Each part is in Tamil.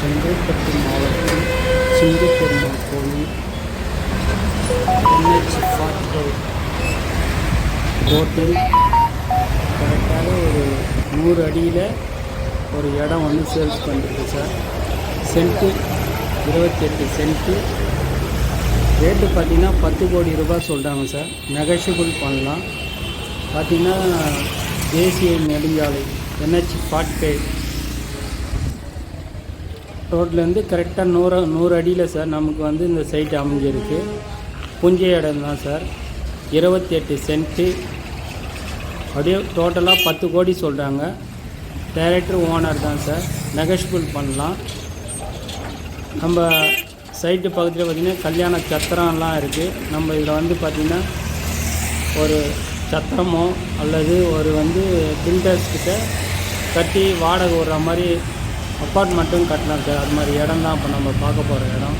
செங்கல்பட்டு மாவட்டம் சிங்கப்பெருமாள் கோவில் என்ஹெச் ஃபார்ட்டி ஃபைவ் கரெக்டாக ஒரு நூறு அடியில் ஒரு இடம் வந்து சேல்ஸ் பண்ணிருக்கு சார் சென்ட்டு இருபத்தெட்டு சென்ட்டு. ரேட்டு பார்த்தீங்கன்னா பத்து கோடி ரூபாய் சொல்கிறாங்க சார் நெகஷியபிள் பண்ணலாம். பார்த்திங்கன்னா தேசிய நெடுஞ்சாலை என்ஹெச் ஃபார்ட்டி ஃபைவ் ரோட்லேருந்து கரெக்டாக நூறு நூறு அடியில் சார் நமக்கு வந்து இந்த சைட் அமைஞ்சிருக்கு. புஞ்சை இடம் தான் சார். இருபத்தெட்டு சென்ட்டு. அப்படியே டோட்டலாக பத்து கோடி சொல்கிறாங்க டைரக்டர் ஓனர் தான் சார். நெகஷியபிள் பண்ணலாம். நம்ம சைட்டு பக்கத்தில் பார்த்திங்கன்னா கல்யாண சத்திரம்லாம் இருக்குது நம்ம இதில் வந்து பார்த்திங்கன்னா ஒரு சத்திரமோ அல்லது ஒரு வந்து பில்டர்ஸ்கிட்ட கட்டி வாடகை விடுற மாதிரி அப்பார்ட்மெண்ட்டும் கட்டலாம் சார். அது மாதிரி இடம் தான் இப்போ நம்ம பார்க்க போகிற இடம்.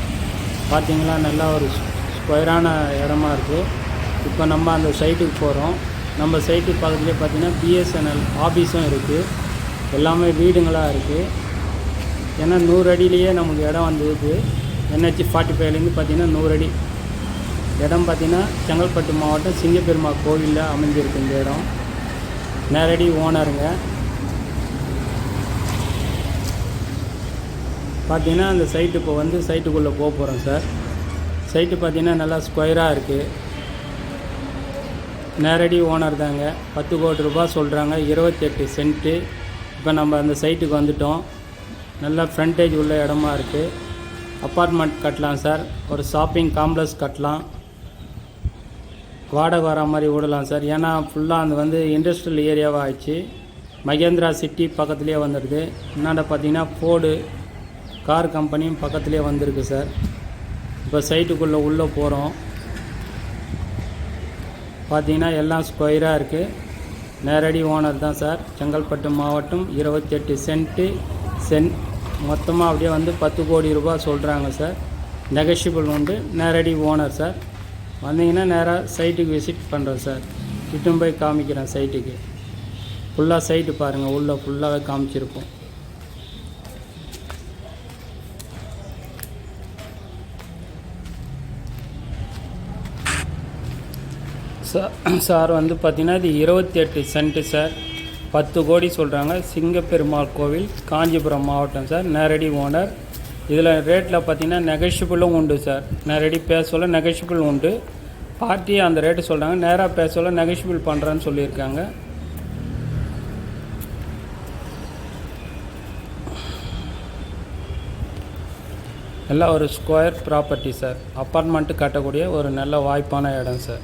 பார்த்தீங்களா? நல்லா ஒரு ஸ்கொயரான இடமா இருக்குது இப்போ நம்ம அந்த சைட்டுக்கு போகிறோம் நம்ம சைட்டு பக்கத்துலேயே பார்த்தீங்கன்னா பிஎஸ்என்எல் ஆஃபீஸும் இருக்குது எல்லாமே வீடுங்களாக இருக்குது ஏன்னா நூறு அடியிலேயே நமக்கு இடம் வந்துருக்கு என்ஹெச் ஃபார்ட்டி ஃபைவ்லேருந்து பார்த்தீங்கன்னா நூறு அடி. இடம் பார்த்தீங்கன்னா செங்கல்பட்டு மாவட்டம் சிங்கப்பெருமாள் கோவிலில் அமைஞ்சிருக்கு இந்த இடம். நேரடி ஓனருங்க. பார்த்தீங்கன்னா அந்த சைட்டு இப்போ வந்து சைட்டுக்குள்ளே போக போகிறோம் சார் சைட்டு பார்த்தீங்கன்னா நல்லா ஸ்கொயராக இருக்குது நேரடி ஓனர் தாங்க. பத்து கோடி ரூபா சொல்கிறாங்க இருபத்தெட்டு சென்ட்டு இப்போ நம்ம அந்த சைட்டுக்கு வந்துட்டோம். நல்லா ஃப்ரண்டேஜ் உள்ள இடமா இருக்குது அப்பார்ட்மெண்ட் கட்டலாம் சார் ஒரு ஷாப்பிங் காம்ப்ளெக்ஸ் கட்டலாம். வாடகை வர மாதிரி விடலாம் சார் ஏன்னா ஃபுல்லாக அது வந்து இண்டஸ்ட்ரியல் ஏரியாவாக ஆயிடுச்சு. மகேந்திரா சிட்டி பக்கத்துலேயே வந்துடுது. என்னென்ன பார்த்தீங்கன்னா ஃபோர்டு கார் கம்பெனியும் பக்கத்துலேயே வந்திருக்கு சார். இப்போ சைட்டுக்குள்ளே உள்ளே போகிறோம். பார்த்தீங்கன்னா எல்லாம் ஸ்கொயராக இருக்குது நேரடி ஓனர் தான் சார். செங்கல்பட்டு மாவட்டம் இருபத்தெட்டு சென்ட்டு சென்ட் மொத்தமாக அப்படியே வந்து பத்து கோடி ரூபாய் சொல்கிறாங்க சார். நெகஷியபிள் வந்து நேரடி ஓனர் சார். வந்தீங்கன்னா நேராக சைட்டுக்கு விசிட் பண்ணுறேன் சார். கிட்டும் போய் காமிக்கிறேன் சைட்டுக்கு. ஃபுல்லாக சைட்டு பாருங்கள் உள்ளே ஃபுல்லாகவே காமிச்சிருப்போம். சார் சார் வந்து பார்த்திங்கன்னா இது இருபத்தி எட்டு சென்ட்டு சார். பத்து கோடி சொல்கிறாங்க சிங்கப்பெருமாள் கோவில் காஞ்சிபுரம் மாவட்டம் சார். நேரடி ஓனர். இதில் ரேட்டில் பார்த்தீங்கன்னா நெகஷிபிளும் உண்டு சார். நேரடி பேச சொல்ல உண்டு. பார்ட்டி அந்த ரேட்டு சொல்கிறாங்க நேராக பேச சொல்ல பண்ணுறேன்னு சொல்லியிருக்காங்க. எல்லாம் ஒரு ஸ்கொயர் ப்ராப்பர்ட்டி சார். அப்பார்ட்மெண்ட்டு கட்டக்கூடிய ஒரு நல்ல வாய்ப்பான இடம் சார்.